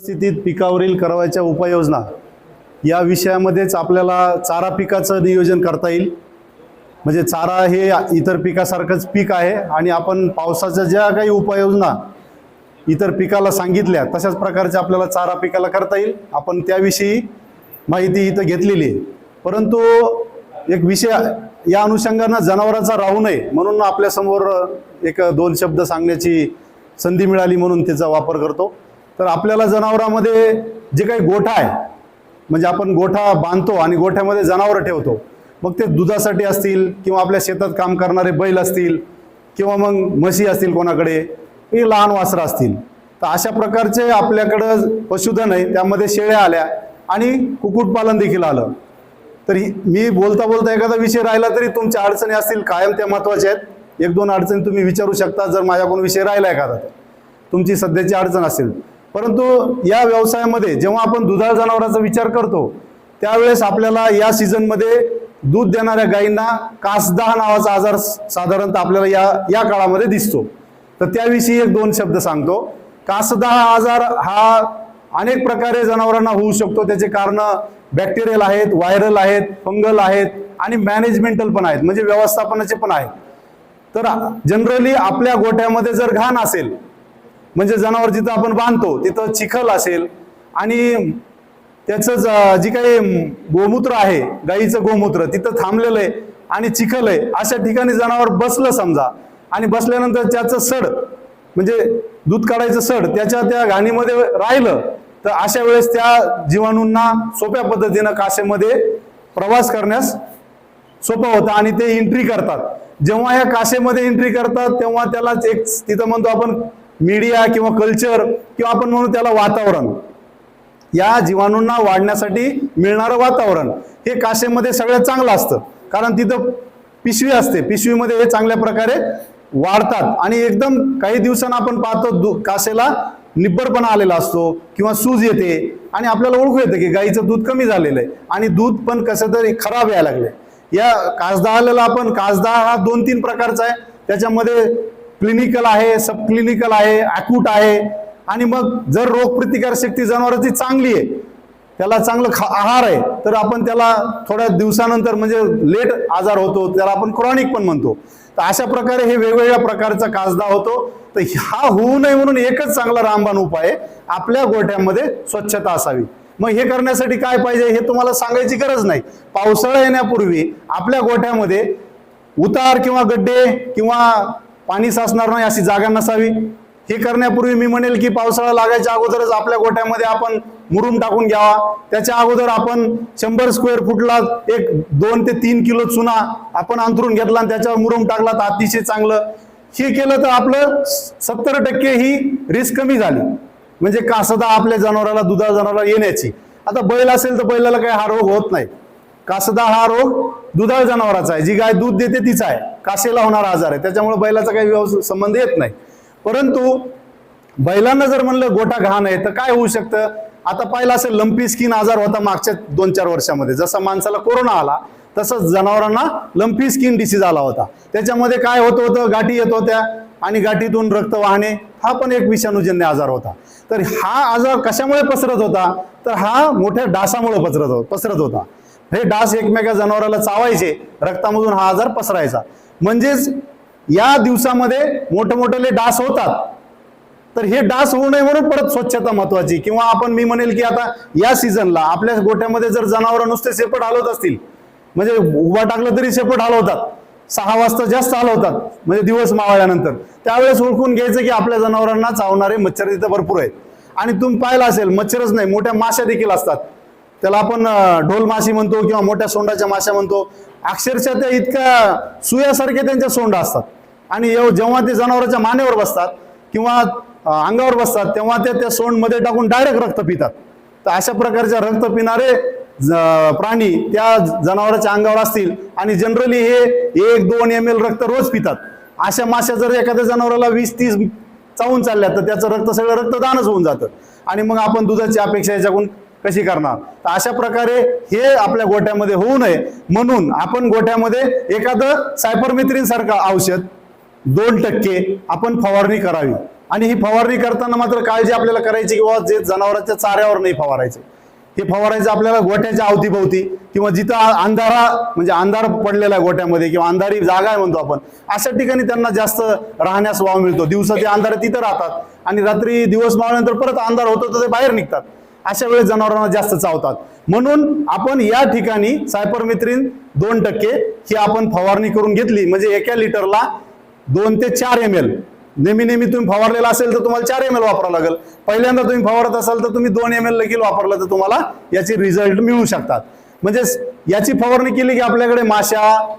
स्थितीत पिकावरील करावयाच्या उपाययोजना या विषयामध्येच आपल्याला चारा पिकाचं नियोजन करता येईल. म्हणजे चारा हे इतर पिकासारखंच पीक आहे आणि आपण पावसाच्या ज्या काही उपाययोजना इतर पिकाला सांगितल्या तशाच प्रकारच्या आपल्याला चारा पिकाला करता येईल. आपण त्याविषयी माहिती इथं घेतलेली आहे. परंतु एक विषय या अनुषंगानं जनावरांचा राहू नये म्हणून आपल्यासमोर एक दोन शब्द सांगण्याची संधी मिळाली म्हणून त्याचा वापर करतो. तर आपल्याला जनावरामध्ये जे काही गोठा आहे म्हणजे आपण गोठा बांधतो आणि गोठ्यामध्ये जनावरं ठेवतो मग ते दुधासाठी असतील किंवा आपल्या शेतात काम करणारे बैल असतील किंवा मग म्हशी असतील कोणाकडे हे लहान वासरं असतील. तर अशा प्रकारचे आपल्याकडं पशुधन आहे त्यामध्ये शेळ्या आल्या आणि कुक्कुटपालन देखील आलं. तर मी बोलता बोलता एखादा विषय राहिला तरी तुमच्या अडचणी असतील कायम त्या महत्त्वाच्या आहेत. एक दोन अडचणी तुम्ही विचारू शकता जर माझ्याकडून विषय राहिला एखादा तर. तुमची सध्याची अडचण असेल. परंतु या व्यवसायामध्ये जेव्हा आपण दुधाळ जनावरांचा विचार करतो त्यावेळेस आपल्याला या सीझनमध्ये दूध देणाऱ्या गायींना कासदाह नावाचा आजार साधारणतः आपल्याला या या काळामध्ये दिसतो. तर त्याविषयी एक दोन शब्द सांगतो. कासदाह आजार हा अनेक प्रकारे जनावरांना होऊ शकतो. त्याचे कारण बॅक्टेरियल आहेत व्हायरल आहेत फंगल आहेत आणि मॅनेजमेंटल पण आहेत म्हणजे व्यवस्थापनाचे पण आहेत. तर जनरली आपल्या गोठ्यामध्ये जर घाण असेल म्हणजे जनावर जिथं आपण बांधतो तिथं चिखल असेल. आणि त्याचं जी काही गोमूत्र आहे गाईचं गोमूत्र तिथं थांबलेलं आहे आणि चिखल आहे अशा ठिकाणी जनावर बसलं समजा. आणि बसल्यानंतर त्याचं सड म्हणजे दूध काढायचं सड त्याच्या त्या घाणीमध्ये राहिलं तर अशा वेळेस त्या जीवाणूंना सोप्या पद्धतीनं काशेमध्ये प्रवास करण्यास सोपं होतं आणि ते एंट्री करतात. जेव्हा या काशेमध्ये एंट्री करतात तेव्हा त्याला एक तिथं म्हणतो आपण मीडिया किंवा कल्चर किंवा आपण म्हणू त्याला वातावरण. या जीवाणूंना वाढण्यासाठी मिळणारं वातावरण हे काशेमध्ये सगळ्यात चांगलं असतं. कारण तिथं पिशवी असते. पिशवीमध्ये हे चांगल्या प्रकारे वाढतात. आणि एकदम काही दिवसांना आपण पाहतो दू काशेला निब्बरपणा आलेला असतो किंवा सूज येते आणि आपल्याला ओळखू येतं की गाईचं दूध कमी झालेलं आहे आणि दूध पण कसं तरी खराब यायला लागले या कासदाहाला आपण कासदा हा दोन तीन प्रकारचा आहे. त्याच्यामध्ये क्लिनिकल आहे सब क्लिनिकल आहे अॅक्यूट आहे. आणि मग जर रोगप्रतिकार शक्ती जनावरांची चांगली आहे त्याला चांगलं खा आहार आहे तर आपण त्याला थोड्या दिवसानंतर म्हणजे लेट आजार होतो त्याला आपण क्रॉनिक पण म्हणतो. तर अशा प्रकारे हे वेगवेगळ्या प्रकारचा काजदा होतो. तर हा होऊ नये म्हणून एकच चांगला रामबाण उपाय आहे आपल्या गोठ्यामध्ये स्वच्छता असावी. मग हे करण्यासाठी काय पाहिजे हे तुम्हाला सांगायची गरज नाही. पावसाळा येण्यापूर्वी आपल्या गोठ्यामध्ये उतार किंवा गड्डे किंवा पाणी साचणार नाही अशी जागा नसावी. हे करण्यापूर्वी मी म्हणेल की पावसाळा लागायच्या अगोदरच आपल्या गोठ्यामध्ये आपण मुरुम टाकून घ्यावा. त्याच्या अगोदर आपण शंभर स्क्वेअर फुटला एक दोन ते तीन किलो चुना आपण अंतरून घेतला आणि त्याच्यावर मुरुम टाकला तर अतिशय चांगलं. हे केलं तर आपलं सत्तर टक्के ही रिस्क कमी झाली. म्हणजे कासदा आपल्या जनावराला दुधा जनावराला येण्याची. आता बैल असेल तर बैलाला काही हा रोग होत नाही. कासदा हा रोग दुधाळ जनावराचा आहे. जी गाय दूध देते तीच आहे. कासेला होणारा आजार आहे. त्याच्यामुळे बैलाचा काही व्यवस्थित संबंध येत नाही. परंतु बैलांना जर म्हणलं गोठा घाण आहे तर काय होऊ शकतं? आता पाहिलं असेल लंपी स्किन आजार होता मागच्या दोन चार वर्षामध्ये. जसा माणसाला कोरोना आला तसंच जनावरांना लंपी स्किन डिसीज आला होता. त्याच्यामध्ये काय होत होतं? गाठी येत होत्या आणि गाठीतून रक्त वाहणे हा पण एक विषाणूजन्य आजार होता. तर हा आजार कशामुळे पसरत होता? तर हा मोठ्या डासामुळे पसरत हो पसरत होता. हे डास एकमेका जनावराला चावायचे रक्तामधून हा आजार पसरायचा. म्हणजेच या दिवसामध्ये मोठे मोठे डास होतात. तर हे डास होऊ नये म्हणून परत स्वच्छता महत्वाची. किंवा आपण मी म्हणेल की आता या सीझनला आपल्या गोठ्यामध्ये जर जनावर नुसते शेपट हलवत असतील म्हणजे उभा टाकलं तरी शेपट हलवतात. सहा वाजता जास्त हलवतात म्हणजे दिवस मावळल्यानंतर. त्यावेळेस ओळखून घ्यायचं की आपल्या जनावरांना चावणारे मच्छर तिथं भरपूर आहेत. आणि तुम्ही पाहिलं असेल मच्छरच नाही मोठ्या माश्या देखील असतात. त्याला आपण ढोल माशी म्हणतो किंवा मोठ्या सोंडाच्या माश्या म्हणतो. अक्षरशः त्या इतक्या सुयासारखे त्यांच्या सोंडा असतात. आणि एव- जेव्हा ते जनावरांच्या मानेवर बसतात किंवा अंगावर बसतात तेव्हा ते त्या सोंडमध्ये टाकून डायरेक्ट रक्त पितात. तर अशा प्रकारच्या रक्त पिणारे ज- प्राणी त्या जनावरांच्या अंगावर असतील आणि जनरली हे एक दोन एम एल रक्त रोज पितात. अशा माश्या जर एखाद्या जनावराला वीस तीस चावून चालल्या तर त्याचं रक्त सगळं रक्तदानच होऊन जातं. आणि मग आपण दुधाची अपेक्षा याच्याकडून कशी करणार? तर अशा प्रकारे हे आपल्या गोठ्यामध्ये होऊ नये. म्हणून आपण गोठ्यामध्ये एखादं सायपरमित्रीन सारखं औषध दोन टक्के आपण फवारणी करावी. आणि ही फवारणी करताना मात्र काळजी आपल्याला करायची किंवा जे जनावरांच्या चाऱ्यावर नाही फवारायचे. हे फवारायचं आपल्याला गोठ्याच्या अवतीभोवती किंवा जिथं अंधारा म्हणजे अंधार पडलेला आहे गोठ्यामध्ये किंवा अंधारी जागा आहे म्हणतो आपण अशा ठिकाणी त्यांना जास्त राहण्यास वाव मिळतो. दिवसाचे अंधार तिथं राहतात आणि रात्री दिवस मावल्यानंतर परत अंधार होतो तर ते बाहेर निघतात. अशा वेळेस जनावरांना जास्त चावतात. म्हणून आपण या ठिकाणी सायपरमेथ्रिन दोन टक्के ही आपण फवारणी करून घेतली. म्हणजे एका लिटरला दोन ते चार एम एल नेहमी नेहमी तुम्ही फवारलेला असेल तर तुम्हाला चार एम एल वापरावं लागेल. पहिल्यांदा तुम्ही फवारत असाल तर तुम्ही दोन एम एल देखील वापरलं तर तुम्हाला याचे रिझल्ट मिळू शकतात. म्हणजे याची फवारणी केली की आपल्याकडे माशा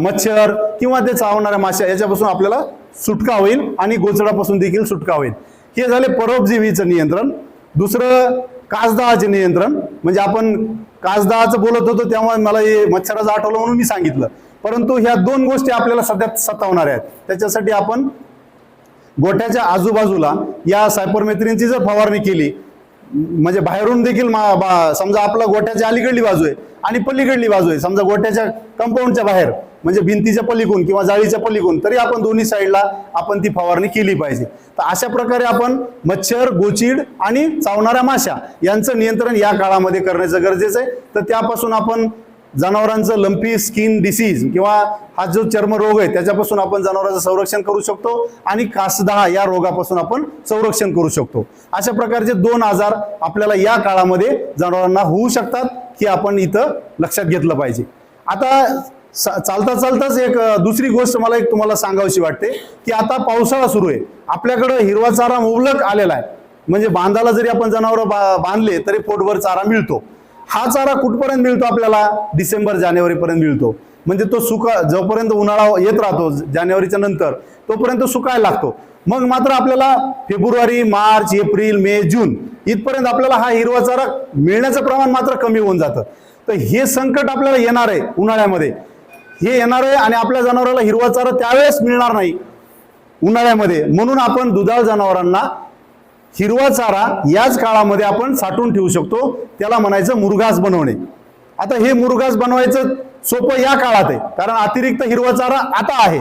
मच्छर किंवा ते चावणाऱ्या माशा याच्यापासून आपल्याला सुटका होईल आणि गोचडापासून देखील सुटका होईल. हे झाले परोपजीवीचं नियंत्रण. दुसरं कासदाहाचे नियंत्रण. म्हणजे आपण कासदाहाचं बोलत होतो तेव्हा मला हे मच्छराचं आठवलं म्हणून मी सांगितलं. परंतु ह्या दोन गोष्टी आपल्याला सध्या सतावणार आहेत. त्याच्यासाठी आपण गोठ्याच्या आजूबाजूला या सायपरमेथ्रिनची जर फवारणी केली म्हणजे बाहेरून देखील मा- बा- समजा आपला गोठ्याच्या अलीकडली बाजू आहे आणि पलीकडली बाजू आहे. समजा गोठ्याच्या कंपाऊंडच्या बाहेर. म्हणजे भिंतीच्या पलीकडून किंवा जाळीच्या पलीकडून तरी आपण दोन्ही साईडला आपण ती फवारणी केली पाहिजे. तर अशा प्रकारे आपण मच्छर गोचीड आणि चावणाऱ्या माशा यांचं नियंत्रण या काळामध्ये करण्याचं गरजेचं आहे. तर त्यापासून आपण जनावरांचं लंपी स्किन डिसीज किंवा हा जो चर्मरोग आहे त्याच्यापासून आपण जनावरांचं संरक्षण करू शकतो आणि कासदहा या रोगापासून आपण संरक्षण करू शकतो. अशा प्रकारचे दोन आजार आपल्याला या काळामध्ये जनावरांना होऊ शकतात की आपण इथं लक्षात घेतलं पाहिजे. आता चालता चालताच एक दुसरी गोष्ट मला एक तुम्हाला सांगावीशी वाटते की आता पावसाळा सुरू आहे. आपल्याकडं हिरवा चारा मुबलक आलेला आहे. म्हणजे बांधाला जरी आपण जनावरं बा बांधले तरी पोटभर चारा मिळतो. हा चारा कुठपर्यंत मिळतो आपल्याला? डिसेंबर जानेवारीपर्यंत मिळतो. म्हणजे तो सुका जोपर्यंत उन्हाळा येत राहतो जानेवारीच्या नंतर तोपर्यंत सुकायला लागतो. मग मात्र आपल्याला फेब्रुवारी मार्च एप्रिल मे जून इथपर्यंत आपल्याला हा हिरवा चारा मिळण्याचं प्रमाण मात्र कमी होऊन जातं. तर हे संकट आपल्याला येणार आहे उन्हाळ्यामध्ये. हे येणार आहे आणि आपल्या जनावराला हिरवा चारा त्यावेळेस मिळणार नाही उन्हाळ्यामध्ये. म्हणून आपण दुधाळ जनावरांना हिरवा चारा याच काळामध्ये आपण साठवून ठेवू शकतो. त्याला म्हणायचं मुरघास बनवणे. आता हे मुरघास बनवायचं सोपं या काळात आहे. कारण अतिरिक्त हिरवा चारा आता आहे.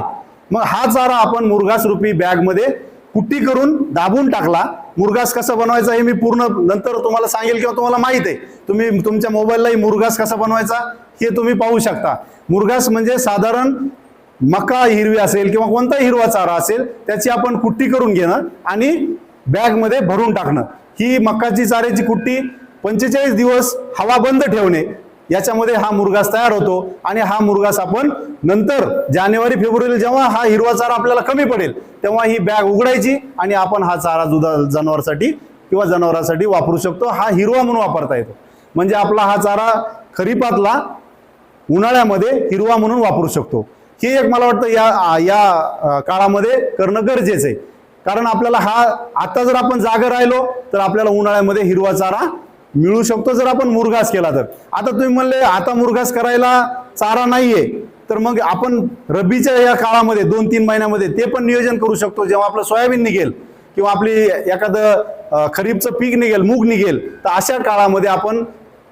मग हा चारा आपण मुरघास रूपी बॅगमध्ये कुट्टी करून दाबून टाकला. मुरघास कसा बनवायचा हे मी पूर्ण नंतर तुम्हाला सांगेल किंवा तुम्हाला माहीत आहे. तुम्ही तुमच्या मोबाईललाही मुरघास कसा बनवायचा? हे तुम्ही पाहू शकता. मुरघास म्हणजे साधारण मका हिरवी असेल किंवा कोणताही हिरवा चारा असेल त्याची आपण कुट्टी करून घेणं आणि बॅगमध्ये भरून टाकणं. ही मकाची चाऱ्याची कुट्टी पंचेचाळीस दिवस हवा बंद ठेवणे याच्यामध्ये हा मुरघास तयार होतो आणि हा मुरघास आपण नंतर जानेवारी फेब्रुवारी जेव्हा हा हिरवा चारा आपल्याला कमी पडेल तेव्हा ही बॅग उघडायची आणि आपण हा चारा दुधा जनावरासाठी किंवा जनावरासाठी वापरू शकतो. हा हिरवा म्हणून वापरता येतो. म्हणजे आपला हा चारा खरीपातला उन्हाळ्यामध्ये हिरवा म्हणून वापरू शकतो. हे एक मला वाटतं या या काळामध्ये करणं गरजेचं आहे. कारण आपल्याला हा आता जर आपण जागा राहिलो तर आपल्याला उन्हाळ्यामध्ये हिरवा चारा मिळू शकतो जर आपण मुरघास केला तर. आता तुम्ही म्हणले आता मुरघास करायला चारा नाहीये तर मग आपण रब्बीच्या या काळामध्ये दोन तीन महिन्यामध्ये ते पण नियोजन करू शकतो. जेव्हा आपलं सोयाबीन निघेल किंवा आपली एखादं खरीपचं पीक निघेल मूग निघेल तर अशा काळामध्ये आपण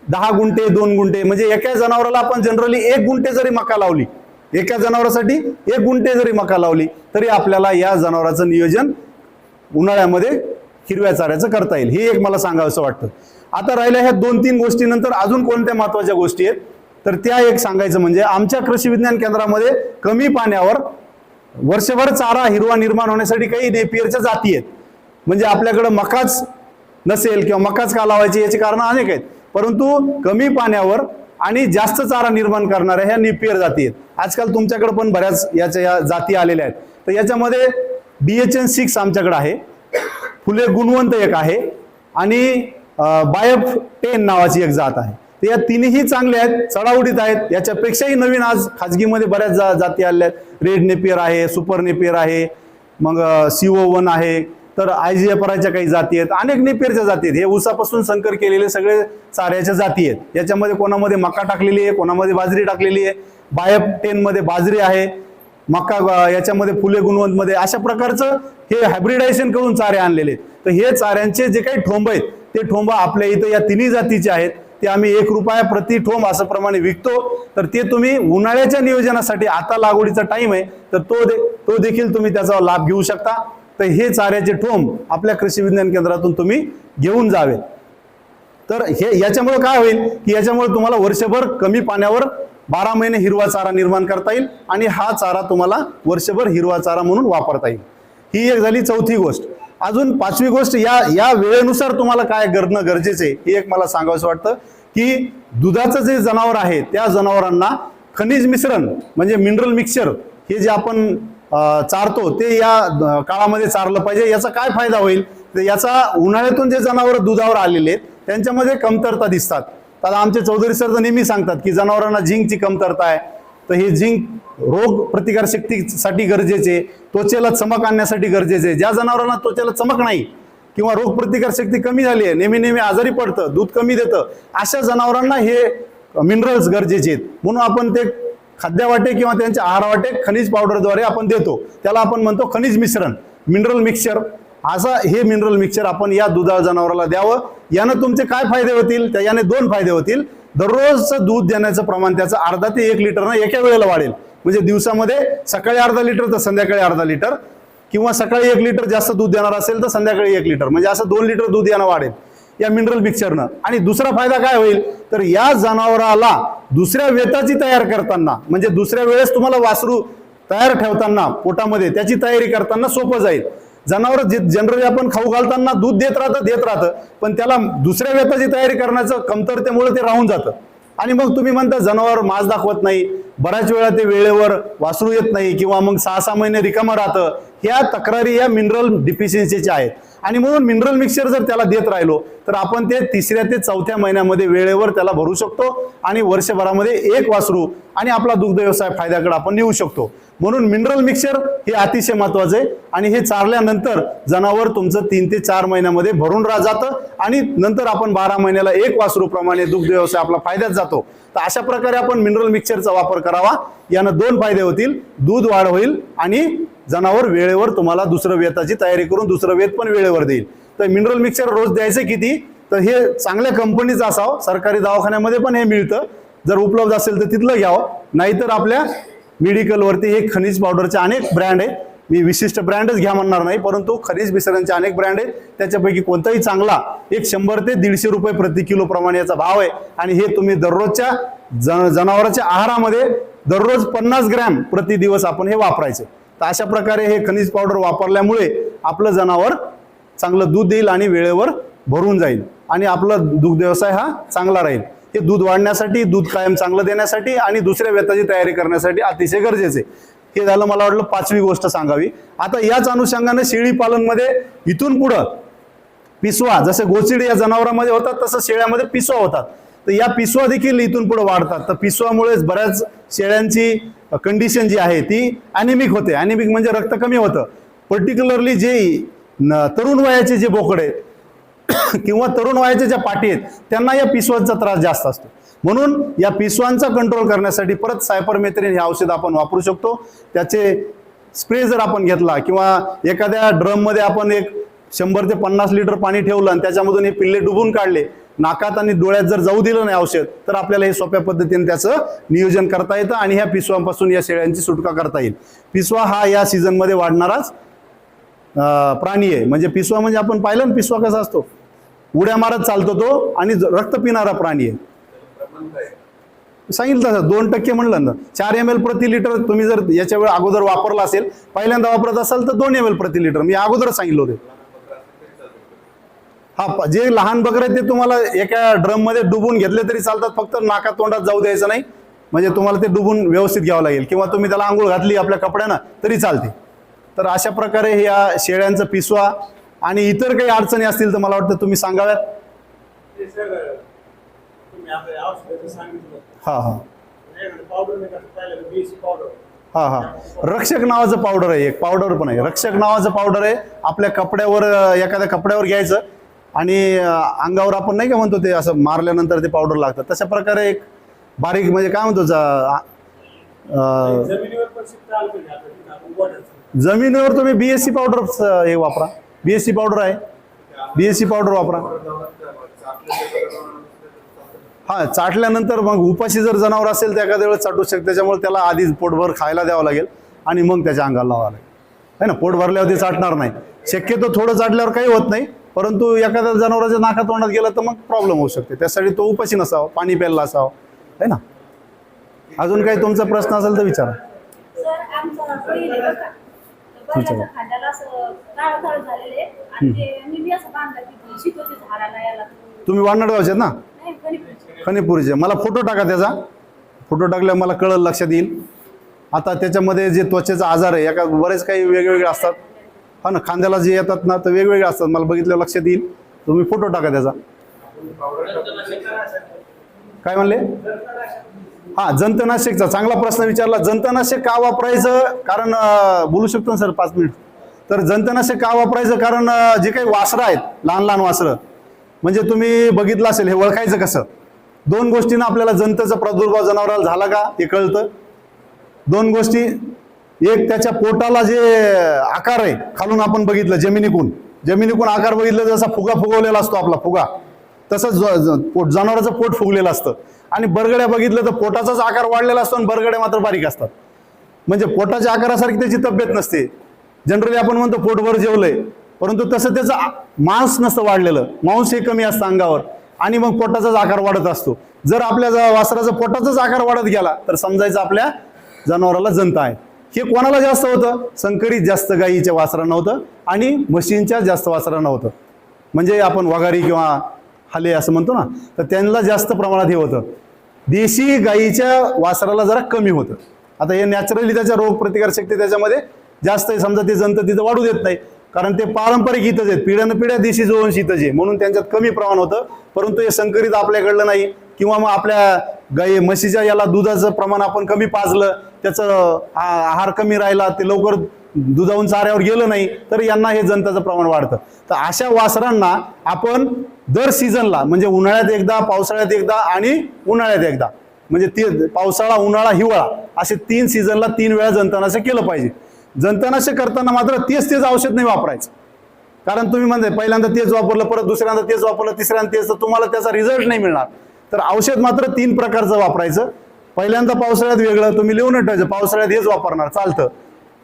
दहा गुंठे दोन गुंठे. म्हणजे एका जनावराला आपण जनरली एक गुंठे जरी मका लावली एका जनावरासाठी एक गुंठे जरी मका लावली तरी आपल्याला या जनावराचं नियोजन उन्हाळ्यामध्ये हिरव्या चाऱ्याचं करता येईल. हे एक मला सांगावंसं वाटतं. आता राहिल्या ह्या दोन तीन गोष्टीनंतर अजून कोणत्या महत्त्वाच्या गोष्टी आहेत? तर त्या एक सांगायचं म्हणजे आमच्या कृषी विज्ञान केंद्रामध्ये कमी पाण्यावर वर्षभर चारा हिरवा निर्माण होण्यासाठी काही नेपियरच्या जाती आहेत. म्हणजे आपल्याकडं मकाच नसेल किंवा मकाच का लावायची याची कारणं अनेक आहेत. परंतु कमी पाण्यावर आणि जास्त चारा निर्माण करणाऱ्या ह्या नेपियर जाती आहेत. आजकाल तुमच्याकडे पण बऱ्याच याच्या या जाती आलेल्या आहेत. तर याच्यामध्ये डी एच एन सिक्स आमच्याकडे आहे. फुले गुणवंत एक आहे. आणि बायफ टेन नावाची एक जात आहे. तर या तिन्ही चांगल्या आहेत चढावडीत आहेत. याच्यापेक्षाही नवीन आज खाजगीमध्ये बऱ्याच जा जाती आलेल्या आहेत. रेड नेपियर आहे सुपर नेपियर आहे. मग सीओ वन आहे. तर आयजीएपराच्या काही जाती आहेत अनेक नेपियरच्या जाती आहेत. हे ऊसापासून संकर केलेले सगळे चाऱ्याच्या जाती आहेत. याच्यामध्ये कोणामध्ये मका टाकलेली आहे कोणामध्ये बाजरी टाकलेली आहे. बायप टेनमध्ये बाजरी आहे. मका याच्यामध्ये फुले गुणवंतमध्ये अशा प्रकारचं हे हायब्रिडायझेशन करून चारे आणलेले आहेत. तर हे चाऱ्यांचे जे काही ठोंब आहेत ते ठोंब आपल्या इथं या तिन्ही जातीचे आहेत. ते आम्ही एक रुपया प्रति ठोंब असं प्रमाणे विकतो. तर ते तुम्ही उन्हाळ्याच्या नियोजनासाठी आता लागवडीचा टाइम आहे. तर तो दे तो देखील तुम्ही त्याचा लाभ घेऊ शकता. तर हे चाऱ्याचे ठोंब आपल्या कृषी विज्ञान केंद्रातून तुम्ही घेऊन जावे तर हे याच्यामुळे काय होईल? की याच्यामुळे तुम्हाला वर्षभर कमी पाण्यावर बारा महिने हिरवा चारा निर्माण करता येईल आणि हा चारा तुम्हाला वर्षभर हिरवा चारा म्हणून वापरता येईल. ही एक झाली चौथी गोष्ट. अजून पाचवी गोष्ट या या वेळेनुसार तुम्हाला काय करणं गरजेचं आहे हे एक मला सांगावंसं वाटतं की दुधाचं जे जनावर आहे त्या जनावरांना खनिज मिश्रण म्हणजे मिनरल मिक्सचर हे जे आपण चारतो ते या काळामध्ये चारलं पाहिजे. याचा काय फायदा होईल? तर याचा उन्हाळ्यातून जे जनावर दुधावर आलेले आहेत त्यांच्यामध्ये कमतरता दिसतात. तर आमचे चौधरी सर तर नेहमी सांगतात की जनावरांना झिंकची कमतरता आहे. तर हे झिंक रोग प्रतिकार शक्तीसाठी गरजेचे त्वचेला चमक आणण्यासाठी गरजेचे ज्या जनावरांना त्वचेला चमक नाही किंवा रोग प्रतिकार शक्ती कमी झाली आहे नेहमी नेहमी आजारी पडतं दूध कमी देतं अशा जनावरांना हे मिनरल्स गरजेचे आहेत. म्हणून आपण ते खाद्यवाटे किंवा त्यांच्या आहारवाटे खनिज पावडरद्वारे आपण देतो. त्याला आपण म्हणतो खनिज मिश्रण मिनरल मिक्सचर असा हे मिनरल मिक्सचर आपण या दुधाळ जनावराला द्यावं. यानं तुमचे काय फायदे होतील? त्या याने दोन फायदे होतील. दररोजचं दूध देण्याचं प्रमाण त्याचं अर्धा ते एक लिटरनं एका वेळेला वाढेल. म्हणजे दिवसामध्ये सकाळी अर्धा लिटर तर संध्याकाळी अर्धा लिटर किंवा सकाळी एक लिटर जास्त दूध देणार असेल तर संध्याकाळी एक लिटर म्हणजे असं दोन लिटर दूध यानं वाढेल. या मिनरल मिक्सरनं आणि दुसरा फायदा काय होईल? तर या जनावराला दुसऱ्या वेताची तयार करताना म्हणजे दुसऱ्या वेळेस तुम्हाला वासरू तयार ठेवताना पोटामध्ये त्याची तयारी करताना सोपं जाईल. जनावर जे जनरली आपण खाऊ घालताना दूध देत राहतं देत राहतं. पण त्याला दुसऱ्या वेताची तयारी करण्याचं कमतरतेमुळे ते राहून जातं. आणि मग तुम्ही म्हणता जनावर मास दाखवत नाही. बऱ्याच वेळा ते वेळेवर वासरू येत नाही किंवा मग सहा सहा महिने रिकामं राहतं. ह्या तक्रारी या मिनरल डिफिशियन्सीच्या आहेत. आणि म्हणून मिनरल मिक्सचर जर त्याला देत राहिलो तर आपण ते तिसऱ्या ते चौथ्या महिन्यामध्ये वेळेवर त्याला भरू शकतो आणि वर्षभरामध्ये एक वासरू आणि आपला दुग्ध व्यवसाय फायद्याकडे आपण नेऊ शकतो. म्हणून मिनरल मिक्सचर हे अतिशय महत्वाचं आहे आणि हे चारल्यानंतर जनावर तुमचं तीन ते चार महिन्यामध्ये भरून राह जातं आणि नंतर आपण बारा महिन्याला एक वासरूप्रमाणे दुग्ध व्यवसाय आपला फायद्यात जातो. तर अशा प्रकारे आपण मिनरल मिक्सरचा वापर करावा. यानं दोन फायदे होतील. दूध वाढ होईल आणि जनावर वेळेवर तुम्हाला दुसरं वेताची तयारी करून दुसरं वेत पण वेळेवर देईल. तर मिनरल मिक्सर रोज द्यायचं किती? तर हे चांगल्या कंपनीचं असावं. सरकारी दवाखान्यामध्ये पण हे मिळतं. जर उपलब्ध असेल तर तिथलं घ्यावं. नाहीतर आपल्या मेडिकलवरती हे खनिज पावडरचे अनेक ब्रँड आहेत. मी विशिष्ट ब्रँडच घ्या म्हणणार नाही परंतु खनिज मिश्रणचे अनेक ब्रँड आहेत. त्याच्यापैकी कोणताही चांगला एक शंभर ते दीडशे रुपये प्रति किलो प्रमाणे याचा भाव आहे. आणि हे तुम्ही दररोजच्या जन जनावरांच्या आहारामध्ये दररोज पन्नास ग्रॅम प्रति दिवस आपण हे वापरायचे. तर अशा प्रकारे हे खनिज पावडर वापरल्यामुळे आपलं जनावर चांगलं दूध देईल आणि वेळेवर भरून जाईल. आणि आपला दुग्ध व्यवसाय हा चांगला राहील. हे दूध वाढण्यासाठी दूध कायम चांगलं देण्यासाठी आणि दुसऱ्या व्यताची तयारी करण्यासाठी अतिशय गरजेचे हे झालं मला वाटलं पाचवी गोष्ट सांगावी. आता याच अनुषंगाने शेळी पालनमध्ये इथून पुढं पिसवा जसे गोचिडे या जनावरांमध्ये होतात तसं शेळ्यामध्ये पिसवा होतात. तर या पिसवा देखील इथून पुढे वाढतात. तर पिसवामुळेच बऱ्याच शेळ्यांची कंडिशन जी आहे ती अॅनिमिक होते. अॅनिमिक म्हणजे रक्त कमी होतं. पर्टिक्युलरली जे तरुण वयाचे जे बोकडे आहेत किंवा तरुण वयाच्या ज्या पाठी आहेत त्यांना या पिसवांचा त्रास जास्त असतो. म्हणून या पिसवांचा कंट्रोल करण्यासाठी परत सायपरमेथ्रिन हे औषध आपण वापरू शकतो. त्याचे स्प्रे जर आपण घेतला किंवा एखाद्या ड्रममध्ये आपण एक शंभर ते पन्नास लिटर पाणी ठेवलं आणि त्याच्यामधून हे पिल्ले डुबून काढले नाकात आणि डोळ्यात जर जाऊ दिलं नाही औषध तर आपल्याला हे सोप्या पद्धतीने त्याचं नियोजन करता येतं आणि ह्या पिसवांपासून या शेळ्यांची सुटका करता येईल. पिसवा हा या सीझनमध्ये वाढणाराच प्राणी आहे. म्हणजे पिसवा म्हणजे आपण पाहिलं ना पिसवा कसा असतो? उड्या मारत चालतो तो आणि ज- रक्त पिणारा प्राणी आहे. सांगितलं तसं. दोन टक्के म्हणलं ना. चार एम एल प्रति लिटर तुम्ही जर याच्या वेळ अगोदर वापरला असेल पहिल्यांदा वापरत असाल तर दोन एम एल प्रति लिटर मी अगोदर सांगितलं होते. हा जे लहान बकरे आहेत ते तुम्हाला एका ड्रममध्ये डुबून घेतले तरी चालतात. फक्त नाका तोंडात जाऊ द्यायचं नाही. म्हणजे तुम्हाला ते डुबून व्यवस्थित घ्यावं लागेल. किंवा तुम्ही त्याला आंघोळ घातली आपल्या कपड्यानं तरी चालते. तर अशा प्रकारे ह्या या शेळ्यांचं पिसवा आणि इतर काही अडचणी असतील तर मला वाटतं तुम्ही सांगाव्यात ते सर तुम्ही आता औषधाचं सांगितलं हा हा. हा हा. रक्षक नावाचं पावडर आहे एक. पावडर पण आहे. रक्षक नावाचं पावडर आहे. आपल्या कपड्यावर एखाद्या कपड्यावर घ्यायचं. आणि अंगावर आपण नाही का म्हणतो ते असं मारल्यानंतर ते पावडर लागतं. तशा प्रकारे एक बारीक म्हणजे काय म्हणतो. जमिनीवर तुम्ही बीएससी पावडर हे वापरा. बीएससी पावडर आहे. बीएससी पावडर वापरा. हा चाटल्यानंतर मग उपाशी जर जनावर असेल तर एखाद्या वेळेस चाटू शकते. त्याच्यामुळे त्याला आधीच पोटभर खायला द्यावं लागेल आणि मग त्याच्या अंगाला लावावं लागेल. है ना? पोट भरल्यावर ते चाटणार नाही. शक्यतो थोडं चाटल्यावर काही होत नाही परंतु एखाद्या जनावराच्या नाका तोंडात गेलं तर मग प्रॉब्लेम होऊ शकते. त्यासाठी तो उपाशी नसावा पाणी प्यायला असावं है ना? अजून काही तुमचा प्रश्न असेल तर विचारा. तुम्ही वानड गावचे ना? नाही मला फोटो टाका त्याचा. फोटो टाकल्यावर मला कळलं लक्षात येईल. आता त्याच्यामध्ये जे त्वचेचा आजार आहे एका बरेच काही वेगवेगळे असतात. हा ना खांद्याला जे येतात ना तर वेगवेगळे असतात. मला बघितल्यावर लक्षात येईल. तुम्ही फोटो टाका त्याचा. काय म्हणले? हा जंतनाशकचा. चांगला प्रश्न विचारला. जंतनाशक का वापरायचं? कारण बोलू शकतो ना सर पाच मिनिट. तर जंतनाशक का वापरायचं? कारण जे काही वासरं आहेत लहान लहान वासरं. म्हणजे तुम्ही बघितलं असेल हे ओळखायचं कसं? दोन गोष्टीनं आपल्याला जंतचा प्रादुर्भाव जनावराला झाला का हे कळतं? दोन गोष्टी. एक त्याच्या पोटाला जे आकार आहे खालून आपण बघितलं जमिनीकून. जमिनीकून आकार बघितलं जसा फुगा फुगवलेला असतो आपला फुगा तसंच ज- ज- पोट जनावराचं पोट फुगलेलं असतं. आणि बरगड्या बघितलं तर पोटाचाच आकार वाढलेला असतो आणि बरगड्या मात्र बारीक असतात. म्हणजे पोटाच्या आकारासारखी त्याची तब्येत नसते. जनरली आपण म्हणतो पोटभर जेवलंय परंतु तसं त्याचं मांस नसतं वाढलेलं. मांस हे कमी असतं अंगावर. आणि मग पोटाचाच आकार वाढत असतो. जर आपल्या ज- वासराचा पोटाचाच आकार वाढत गेला तर समजायचं आपल्या जनावराला जंत आहे हे कोणाला जास्त होतं? संकरित जास्त गायीच्या वासरांना होतं आणि म्हशींच्या जास्त वासरांना होतं. म्हणजे आपण वगारी किंवा हाले असं म्हणतो ना तर त्यांना जास्त प्रमाणात हे होतं. देशी गायीच्या वासराला जरा कमी होतं. आता हे नॅचरली त्याच्या रोगप्रतिकारशक्ती त्याच्यामध्ये जास्त आहे. समजा ते जंत तिथं वाढू देत नाही. कारण ते पारंपरिक हितच आहेत. पिढ्यानं पिढ्या देशी जोवंश हितच आहे. म्हणून त्यांच्यात कमी प्रमाण होतं. परंतु हे संकरित आपल्याकडलं नाही. किंवा मग आपल्या गाई म्हशीच्या याला दुधाचं प्रमाण आपण कमी पाजलं त्याचं आ- आहार कमी राहिला ते लवकर दुधावून चाऱ्यावर गेलं नाही तर यांना हे जंताचं प्रमाण वाढतं. तर अशा वासरांना आपण दर सीझनला म्हणजे उन्हाळ्यात एकदा पावसाळ्यात एकदा आणि उन्हाळ्यात एकदा म्हणजे ते पावसाळा उन्हाळा हिवाळा असे तीन सीझनला तीन वेळा जंतनाशक केलं पाहिजे. जंतनाशक करताना मात्र तेच तेच औषध नाही वापरायचं. कारण तुम्ही म्हणजे पहिल्यांदा तेच वापरलं परत दुसऱ्यांदा तेच वापरलं तिसऱ्यांदा तेच तर तुम्हाला त्याचा रिझल्ट नाही मिळणार. तर औषध मात्र तीन प्रकारचं वापरायचं. पहिल्यांदा पावसाळ्यात वेगळं तुम्ही लिहून ठेवायचं पावसाळ्यात हेच वापरणार चालतं.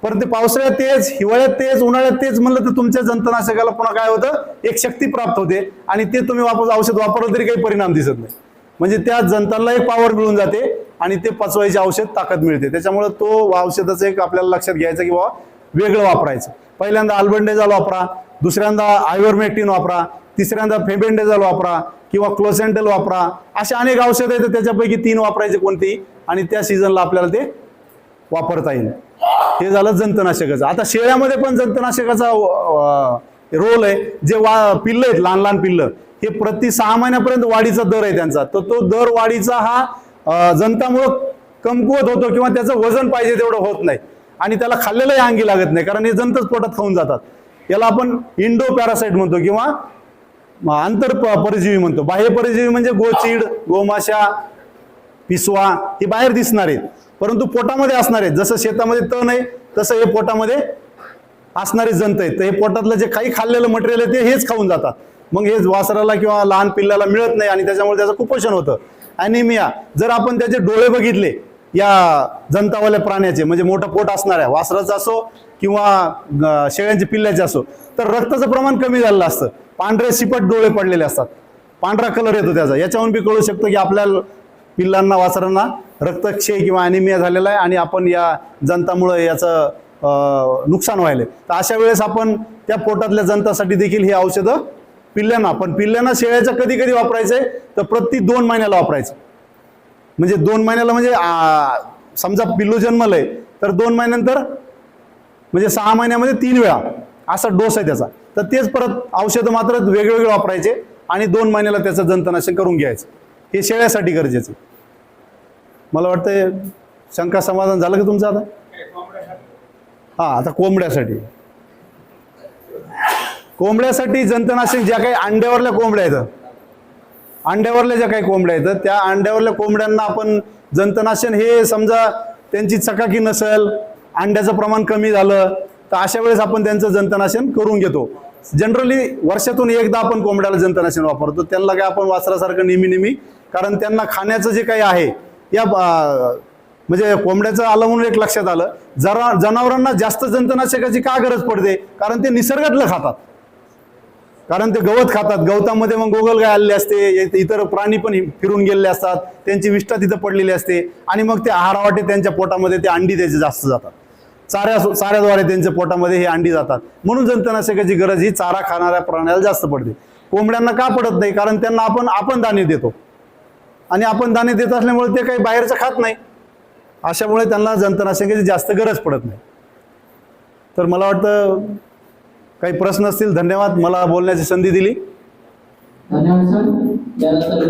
परंतु पावसाळ्यात तेच हिवाळ्यात तेच उन्हाळ्यात तेच म्हणलं तर तुमच्या जंतनाशकाला पुन्हा काय होतं? एक शक्ती प्राप्त होते. आणि ते तुम्ही वापस औषध वापरलं तरी काही परिणाम दिसत नाही. म्हणजे त्या जंताला एक पॉवर मिळून जाते आणि ते पचवायचे औषध ताकद मिळते. त्याच्यामुळे तो औषधाचं एक आपल्याला लक्षात घ्यायचं की बाबा वेगळं वापरायचं. पहिल्यांदा अल्बंडेझॉल वापरा दुसऱ्यांदा आयव्हरमेक्टिन वापरा तिसऱ्यांदा फेबेंडेझॉल वापरा किंवा क्लोसेंटल वापरा. अशा अनेक औषधं आहेत त्याच्यापैकी तीन वापरायचे कोणती? आणि त्या सीझनला आपल्याला ते वापरता येईल. हे झालं जंतनाशकाचं. आता शेळ्यामध्ये पण जंतनाशकाचा रोल आहे. जे वा पिल्लं आहेत लहान लहान पिल्लं. हे प्रति सहा महिन्यापर्यंत वाढीचा दर आहे त्यांचा. तर तो दर वाढीचा हा जनतामुळं जंतामुळं कमकुवत होतो किंवा त्याचं वजन पाहिजे तेवढं होत नाही. आणि त्याला खाल्लेलंही अंगी लागत नाही कारण हे जंतच पोटात खाऊन जातात. याला आपण इंडो पॅरासाईट म्हणतो किंवा आंतर प- परजीवी म्हणतो. बाह्य परजीवी म्हणजे गोचीड गोमाशा पिसवा हे बाहेर दिसणार आहेत. परंतु पोटामध्ये असणार आहेत. जसं शेतामध्ये तण आहे तसं हे पोटामध्ये असणारे जंत आहेत. तर हे पोटातलं जे काही खाल्लेलं मटेरियल आहे ते हेच खाऊन जातात. मग हे वासराला किंवा लहान पिल्लाला मिळत नाही आणि त्याच्यामुळे त्याचं कुपोषण होतं. अॅनिमिया जर आपण त्याचे डोळे बघितले या जंतावाल्या प्राण्याचे म्हणजे मोठं पोट असणाऱ्या वासराचं असो किंवा ग- शेळ्यांचे पिल्ल्याचे असो तर रक्ताचं प्रमाण कमी झालेलं असतं. पांढरे शिपट डोळे पडलेले असतात. पांढरा कलर येतो त्याचा. याच्याहून बी कळू शकतो की आपल्या पिल्लांना वासरांना रक्तक्षय किंवा अॅनिमिया झालेला आहे आणि आपण या जंतामुळं याचं नुकसान व्हायले तर अशा वेळेस आपण त्या पोटातल्या जनतासाठी देखील ही औषधं पिल्ल्यांना पण पिल्ल्यांना शेळ्याचं कधी कधी वापरायचंय तर प्रति दोन महिन्याला वापरायचं. म्हणजे दोन महिन्याला म्हणजे समजा पिल्लू जन्मलंय तर दोन महिन्यानंतर म्हणजे सहा महिन्यामध्ये तीन वेळा असा डोस आहे त्याचा. तर तेच परत औषधं मात्र वेगवेगळे वापरायचे आणि दोन महिन्याला त्याचं जंतनाशक करून घ्यायचं. हे शेळ्यासाठी गरजेचं आहे. मला वाटतं शंका समाधान झालं का तुमचं आता? हा आता कोंबड्यासाठी. कोंबड्यासाठी जंतनाशक ज्या काही अंड्यावरल्या कोंबड्या आहेत. अंड्यावरल्या ज्या काही कोंबड्या आहेत त्या अंड्यावरल्या कोंबड्यांना आपण जंतनाशन हे समजा त्यांची चकाकी नसेल अंड्याचं प्रमाण कमी झालं तर अशा वेळेस आपण त्यांचं जंतनाशन करून घेतो. जनरली वर्षातून एकदा आपण कोंबड्याला जंतनाशन वापरतो. त्यांना काय आपण वासरासारखं नेहमी नेहमी कारण त्यांना खाण्याचं जे काही आहे या म्हणजे कोंबड्याचं आलं म्हणून एक लक्षात आलं. जरा जनावरांना जास्त जंतनाशकाची का गरज पडते? कारण ते निसर्गातलं खातात. कारण ते गवत खातात. गवतामध्ये मग गोगलगाय आलेले असते. इतर प्राणी पण फिरून गेलेले असतात. त्यांची विष्ठा तिथं पडलेली असते. आणि मग ते आहारावाटे त्यांच्या पोटामध्ये ते अंडी त्याचे जास्त जातात. चाऱ्या चाऱ्याद्वारे त्यांच्या पोटामध्ये हे अंडी जातात. म्हणून जंतनाशकाची गरज ही चारा खाणाऱ्या प्राण्याला जास्त पडते. कोंबड्यांना का पडत नाही? कारण त्यांना आपण आपण दाणे देतो. आणि आपण दाणे देत असल्यामुळे ते काही बाहेरचं खात नाही. अशामुळे त्यांना जंतनाशकाची जास्त गरज पडत नाही. तर मला वाटतं काही प्रश्न असतील धन्यवाद. मला बोलण्याची संधी दिली. धन्यवाद सर.